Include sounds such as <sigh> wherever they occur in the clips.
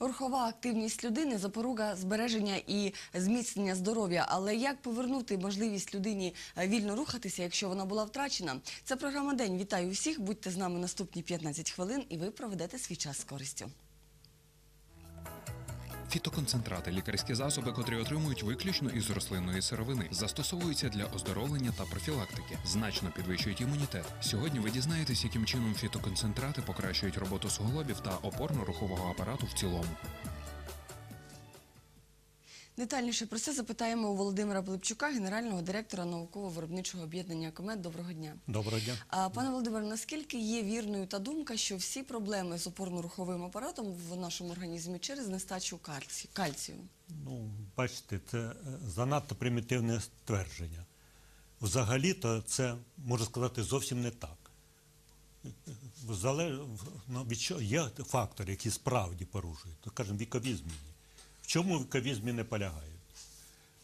Рухова активність людини запоруга збереження і зміцнення здоров'я. Але як повернути можливість людині е, вільно рухатися, якщо вона була втрачена? Це програма День. Вітаю всіх. Будьте з нами наступні 15 хвилин, і ви проведете свій час з користю. Фітоконцентрати лікарські засоби, котрі отримують виключно із рослинної сировини, застосовуються для оздоровлення та профілактики, значно підвищують імунітет. Сьогодні ви дізнаєтесь, яким чином фітоконцентрати покращують роботу суглобів та опорно-рухового апарату в цілому. Детальніше про це запитаємо у Володимира Пилипчука, генерального директора науково-виробничого об'єднання «Комет». Доброго дня. Доброго дня. А, Пане Володимире, наскільки є вірною та думка, що всі проблеми з опорно-руховим апаратом в нашому організмі через нестачу кальці- кальцію? Ну, бачите, це е, занадто примітивне ствердження. Взагалі-то це, можна сказати, зовсім не так. Зале... ну, Є фактори, які справді порушують, то кажемо, вікові зміни. В чому вікові зміни полягають?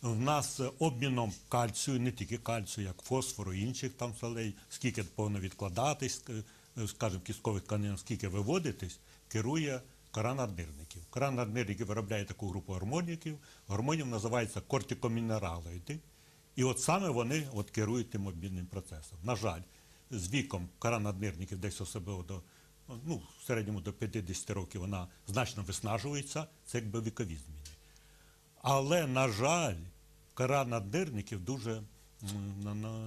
В нас е, обміном кальцію, не тільки кальцію, як фосфору інших там солей, скільки повинно відкладатись, е, скажімо, кісткових тканин, скільки виводитись, керує кора наднирників. Кора наднирників виробляє таку групу гормонів, гормонів називається кортикомінералоїди. І от саме вони от керують тим обмінним процесом. На жаль, з віком кора наднирників десь особливо до ну, в середньому до 50 років вона значно виснажується, це якби вікові зміни. Але, на жаль, кора наднирників дуже,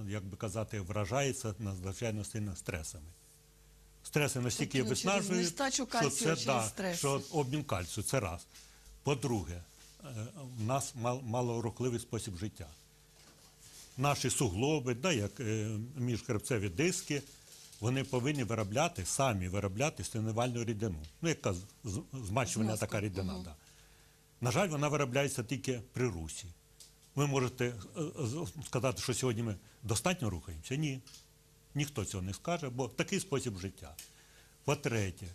як би казати, вражається надзвичайно сильно стресами. Стреси настільки Тобто, виснажують, що це да, що обмін кальцію це раз. По-друге, е, в нас мал- малорухливий спосіб життя. Наші суглоби, да, як е, міжхребцеві диски, вони повинні виробляти, самі виробляти синевальну рідину. Ну, яка змачувальна така рідина. мгм. Да. На жаль, вона виробляється тільки при русі. Ви можете е, сказати, що сьогодні ми достатньо рухаємося? Ні. Ніхто цього не скаже, бо такий спосіб життя. По-третє,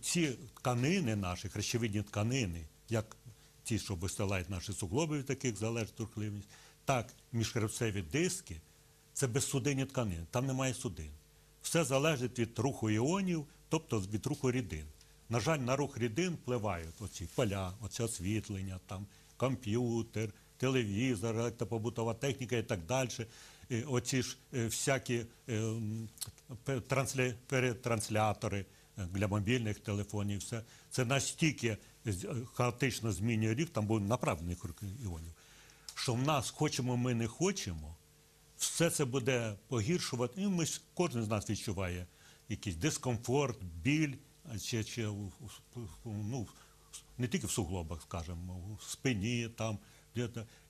ці тканини наші, хрящевидні тканини, як ті, що вистилають наші суглоби від таких залежить рухливість, так міжхребцеві диски це безсудинні тканини, там немає судин. Все залежить від руху іонів, тобто від руху рідин. На жаль, на рух рідин впливають оці поля, оце освітлення, там, комп'ютер, телевізор, електропобутова техніка і так далі. Оці ж е, всякі е, перетранслятори е, для мобільних телефонів. Все. Це настільки хаотично змінює рік, там буде направлених рук іонів, що в нас, хочемо ми не хочемо, все це буде погіршувати. І ми кожен з нас відчуває якийсь дискомфорт, біль, чи, чи ну, не тільки в суглобах, скажімо, в спині там.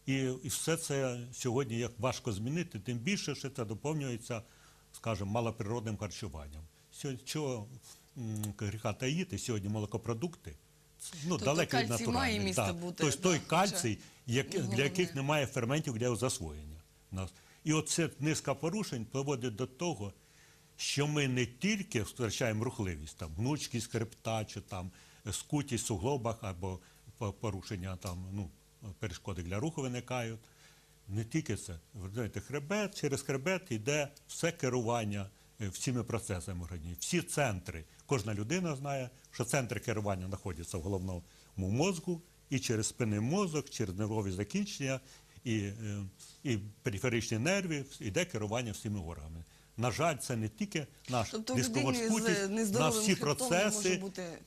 І, і все це сьогодні як важко змінити, тим більше, що це доповнюється, скажімо, малоприродним харчуванням. Сьогодні, чого гріха таїти, сьогодні молокопродукти, ну, Тобто далеко від натуральних. да. Тобто да, той кальцій, як, для яких немає ферментів для засвоєння. І оце низка порушень приводить до того, що ми не тільки втрачаємо рухливість, там, гнучкість хребта, чи там е, скутість в суглобах або порушення там, ну, перешкоди для руху виникають. Не тільки це. Ви знаєте, хребет, через хребет йде все керування е, всіми процесами в організмі. Всі центри. Кожна людина знає, що центри керування знаходяться в головному мозку, і через спинний мозок, через нервові закінчення, і, е, і периферичні нерви, йде керування всіми органами. На жаль, це не тільки наш Тобто дискомфорт, скутість, в всі процеси бути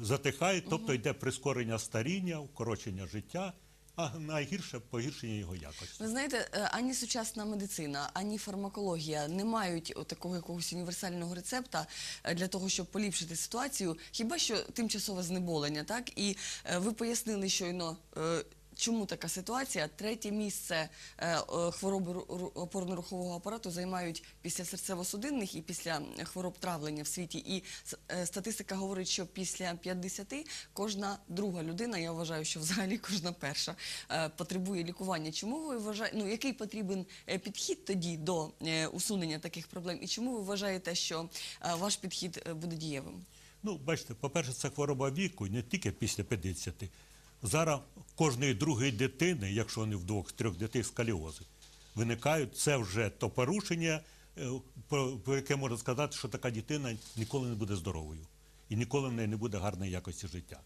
затихають, тобто йде прискорення старіння, укорочення життя, а найгірше погіршення його якості. Ви знаєте, е, ані сучасна медицина, ані фармакологія не мають такого якогось універсального рецепта е, для того, щоб поліпшити ситуацію. Хіба що тимчасове знеболення, так? І ви пояснили щойно. Чому така ситуація? Третє місце е, е, хвороби ру- ру- опорно-рухового апарату займають після серцево-судинних і після хвороб травлення в світі. І е, статистика говорить, що після 50 кожна друга людина, я вважаю, що взагалі кожна перша потребує лікування. Чому ви вважаєте, ну який потрібен підхід тоді до усунення таких проблем? І чому ви вважаєте, що ваш підхід буде дієвим? Ну, бачите, по-перше, це хвороба віку, не тільки після 50. Зараз кожної другої дитини, якщо не в двох-трьох дітей, скаліози, виникають, це вже то порушення, е, про яке можна сказати, що така дитина ніколи не буде здоровою і ніколи в неї не буде гарної якості життя.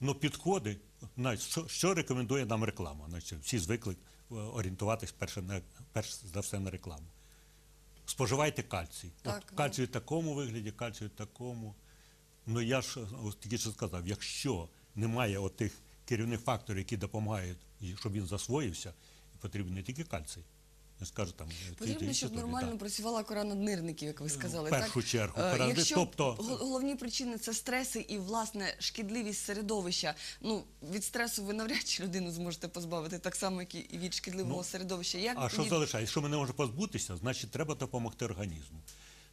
Ну, підходи, що, рекомендує нам реклама? Значить, всі звикли е, орієнтуватись перше, на, перш за все на рекламу. Споживайте кальцій. Так, От, кальцій в такому вигляді, кальцій в такому. Ну я ж тільки що сказав, якщо немає отих керівних факторів, які допомагають, щоб він засвоївся, потрібен не тільки кальцій. Я скажу там Потрібно, щоб нормально так. працювала кора наднирників, як ви сказали. в першу так? чергу, Е, Якщо тобто- головні причини це стреси і власне шкідливість середовища. Ну від стресу ви навряд чи людину зможете позбавити, так само, як і від шкідливого Ну, середовища. Як А що тоді- залишається? Якщо ми не можемо позбутися, значить треба допомогти організму.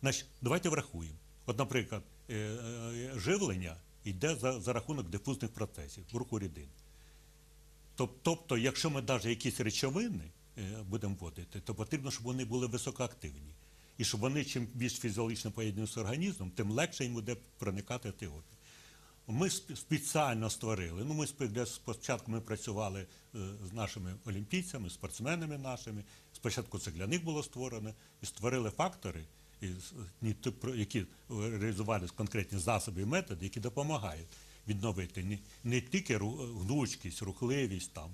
Значить, давайте врахуємо. От, наприклад, е, е, живлення йде за, за рахунок дифузних процесів, руху рідин. Тобто, якщо ми навіть якісь речовини е, будемо вводити, то потрібно, щоб вони були високоактивні. І щоб вони чим більш фізіологічно поєднані з організмом, тим легше їм буде проникати в ті опіки. Ми спеціально створили. Ну, ми спочатку ми працювали е, з нашими олімпійцями, спортсменами нашими. Спочатку це для них було створено, і створили фактори, які реалізували конкретні засоби і методи, які допомагають відновити не, тільки гнучкість, рухливість, там,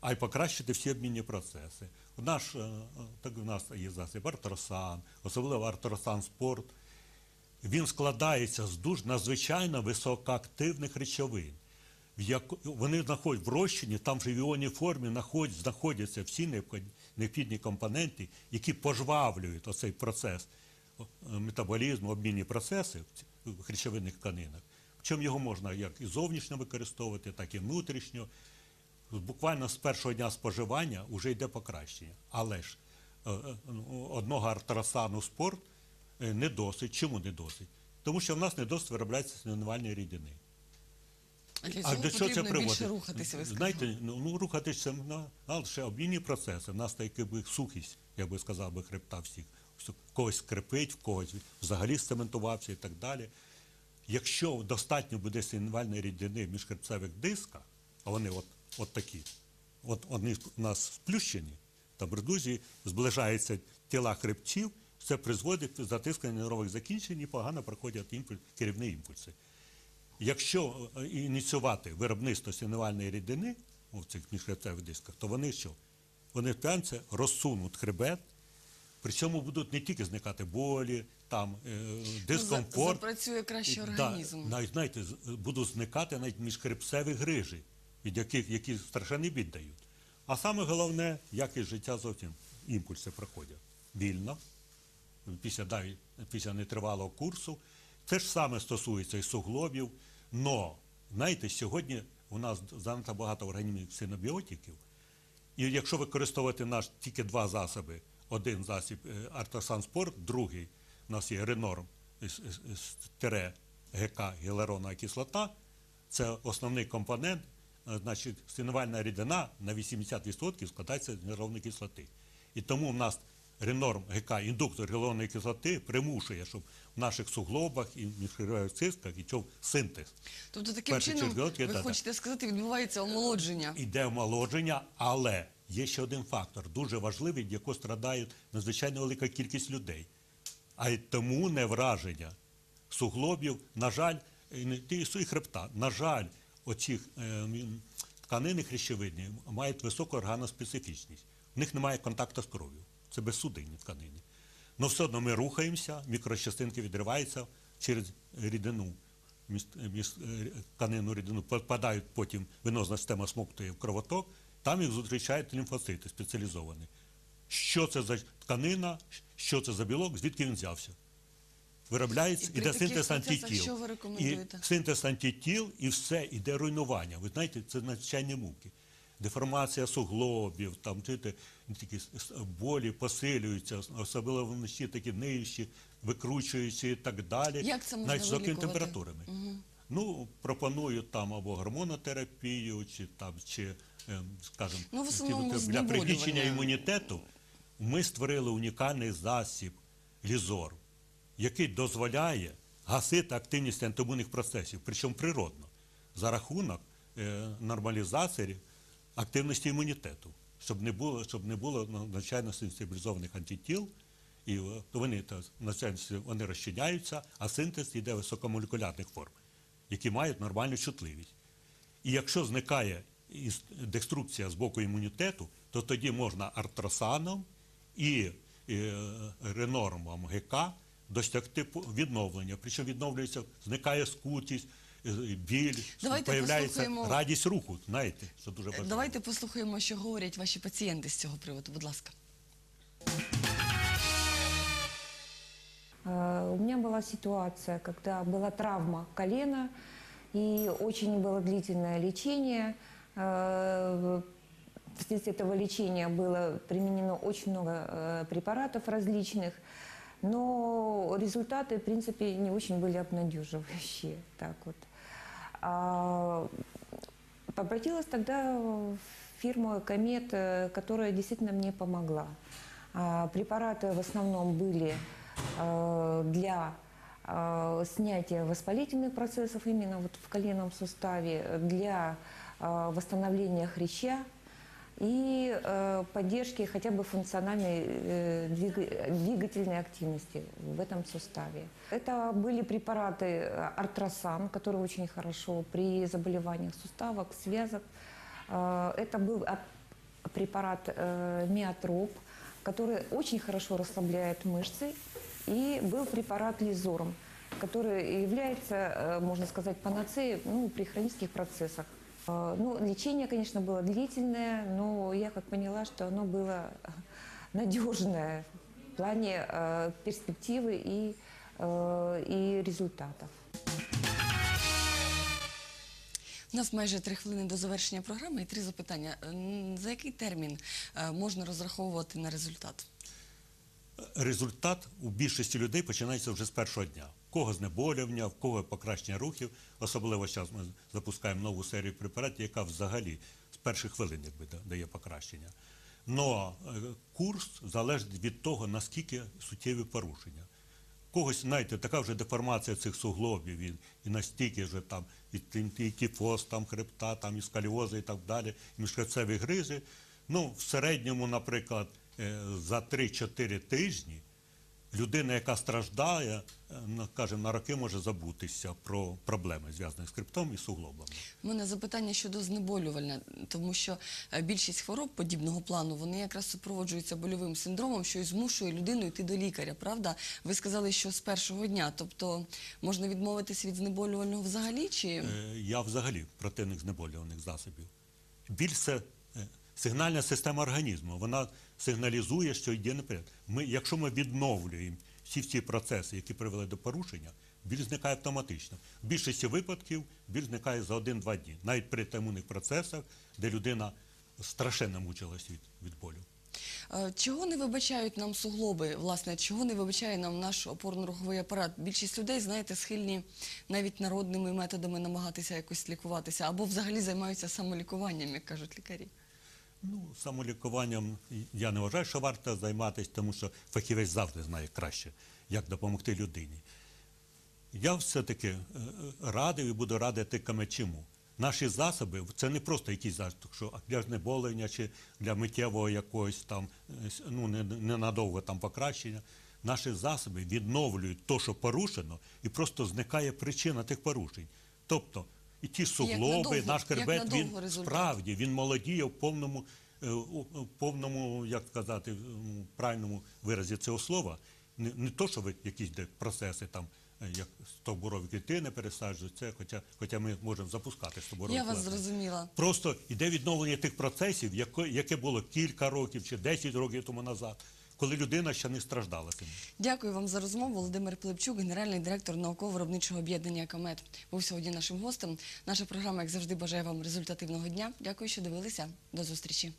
а й покращити всі обмінні процеси. Наш, е, е, так у нас є засіб артросан, особливо артросан спорт він складається з дуже надзвичайно високоактивних речовин. Вони знаходять в розчині, там же в іонній формі знаходяться всі необхід- необхідні компоненти, які пожвавлюють оцей процес е, метаболізму, обмінні процеси в речовинних тканинах. Причому його можна як і зовнішньо використовувати, так і внутрішньо. Буквально з першого дня споживання вже йде покращення. Але ж е, е, ну, одного артросану спорт не досить. Чому не досить? Тому що в нас не досить виробляється синонімальної рідини. А для А цього до чого це приводить? більше рухатися, ви. Знаєте, ну, ну рухатися на а, лише обмінні процеси. У нас таки би сухість, я би сказав, би хребта всіх. Когось скрипить, в когось взагалі сцементувався і так далі. Якщо достатньо буде синвальної рідини в міжхребцевих дисках, а вони от, от такі, от вони у нас сплющені, там редузії зближаються тіла хребців, це призводить до затискання нервових закінчень і погано проходять імпульс, керівні імпульси. Якщо е, ініціювати виробництво синевальної рідини у цих міжхребцевих дисках, то вони що? Вони вп'янця розсунуть хребет, причому будуть не тільки зникати болі, там е, Ну, дискомфорт. запрацює краще організм. Да, навіть знаєте, будуть зникати навіть міжхребцеві грижі, від яких які страшенний бід дають. А саме головне, якість життя зовсім імпульси проходять вільно, після, після нетривалого курсу. Те ж саме стосується і суглобів. Но, знаєте, сьогодні у нас занадто багато в організмі синобіотиків. І якщо використовувати наш тільки два засоби, один засіб е, Артосан Спорт, другий у нас є Ренорм з- з тире ГК гіалуронова кислота, це основний компонент, е, значить, синувальна рідина на 80% складається з гіалуронової кислоти. І тому в нас Ренорм ГК, індуктор гіалуронової кислоти, примушує, щоб в наших суглобах і міжхребцевих цистках йшов синтез. Тобто таким перший чином, ви да. хочете сказати, відбувається омолодження. Іде омолодження, але є ще один фактор, дуже важливий, від якого страдає надзвичайно велика кількість людей. А й тому не враження суглобів, на жаль, і хребта. На жаль, оці е, тканини хрящевидні мають високу органоспецифічність. В них немає контакту з кров'ю. Це безсудинні тканини. Але все одно ми рухаємося, мікрочастинки відриваються через рідину, міс- е, тканину рідину, попадають потім венозна система смоктує в кровоток, там їх зустрічають лімфоцити спеціалізовані. Що це за тканина, що це за білок, звідки він взявся? Виробляється, І іде синтез антитіл. що ви рекомендуєте? І синтез антитіл, і все, іде руйнування. Ви знаєте, це надзвичайні муки. Деформація суглобів, там чуєте, такі болі посилюються, особливо вночі такі нижчі, викручуючі і так далі. Як це можна навіть з високими температурами. Ну, пропонують там або гормонотерапію, чи там, чи, ем, скажімо, Ну, для знеболювання. імунітету ми створили унікальний засіб лізор, який дозволяє гасити активність антимунних процесів, причому природно, за рахунок е, нормалізації активності імунітету, щоб не було, щоб не було надзвичайно сенсибілізованих антитіл, і е, вони, сен- вони розчиняються, а синтез йде високомолекулярних форм, які мають нормальну чутливість. І якщо зникає деструкція з боку імунітету, то тоді можна артросаном і е, ренормом ГК досягти відновлення. Причому відновлюється, зникає скутість, біль, Давайте появляється послухаємо- радість руху. Знаєте, це дуже важливо. Давайте послухаємо, що говорять ваші пацієнти з цього приводу. Будь ласка. Э, У меня была ситуация, когда была травма колена, и очень было длительное лечение. Э, Вследствие этого лечения было применено очень много э, препаратов различных, но результаты, в принципе, не очень были обнадеживающие. Так вот. А, Обратилась тогда в фирму «Комет», э, которая действительно мне помогла. А, Препараты в основном были э, для э, снятия воспалительных процессов именно вот в коленном суставе, для восстановления хряща и э, поддержки хотя бы функциональной э, двига- двигательной активности в этом суставе. Это были препараты э, Артросан, которые очень хорошо при заболеваниях суставок, связок. Это был препарат э, Миотроп, который очень хорошо расслабляет мышцы. И был препарат Лизорм, который является, можно сказать, панацеей ну, при хронических процессах. Э, Ну, лечение, конечно, было длительное, но я как поняла, что оно было <laughs> надежное в плане э, перспективы и, э, и результатов. У нас майже три хвилини до завершення програми і три запитання. М, За який термін е, можна розраховувати на результат? Результат у більшості людей починається вже з першого дня. В кого знеболювання, в кого покращення рухів. Особливо зараз ми запускаємо нову серію препаратів, яка взагалі з перших хвилин якби, дає покращення. Но е, курс залежить від того, наскільки суттєві порушення. Когось, знаєте, така вже деформація цих суглобів, і, і настільки вже там і, і кіфоз, там хребта, там і сколіози і так далі, і міжхребцеві гризи. Ну, в середньому, наприклад, за 3-4 тижні людина, яка страждає, е, на- скажімо, на роки може забутися про проблеми, зв'язані з хребтом і суглобами. У мене запитання щодо знеболювальня, тому що е, більшість хвороб подібного плану вони якраз супроводжуються больовим синдромом, що й змушує людину йти до лікаря. Правда? Ви сказали, що з першого дня, тобто можна відмовитися від знеболювального взагалі, чи Е, Я взагалі противник знеболюваних засобів. Біль це е, сигнальна система організму. Вона сигналізує, що йде наперед. Ми, якщо ми відновлюємо всі ці процеси, які привели до порушення, біль зникає автоматично. В більшості випадків біль зникає за один-два дні, навіть при імунних процесах, де людина страшенно мучилась від, від болю. Е, Чого не вибачають нам суглоби, власне, чого не вибачає нам наш опорно-руховий апарат? Більшість людей, знаєте, схильні навіть народними методами намагатися якось лікуватися, або взагалі займаються самолікуванням, як кажуть лікарі. Ну, самолікуванням я не вважаю, що варто займатися, тому що фахівець завжди знає краще, як допомогти людині. Я все-таки е, е, радив і буду радити каме чому. Наші засоби це не просто якісь засоби, що для знеболення чи для миттєвого якогось там, е, ну, ненадовго там покращення. Наші засоби відновлюють те, що порушено, і просто зникає причина тих порушень. Тобто, і ті суглоби, надовго- наш хребет, він результат? справді він молодіє в повному, е, у- у повному, як сказати, в правильному виразі цього слова. Не, не то, що ви якісь де процеси там, е, як стовбурові клітини пересаджують, це, хоча, хоча ми можемо запускати стовбурові Я вас зрозуміла. Просто йде відновлення тих процесів, яке було кілька років чи 10 років тому назад, коли людина ще не страждала тим. Дякую вам за розмову. Володимир Пилипчук, генеральний директор науково-виробничого об'єднання Камед, був сьогодні нашим гостем. Наша програма, як завжди, бажає вам результативного дня. Дякую, що дивилися. До зустрічі.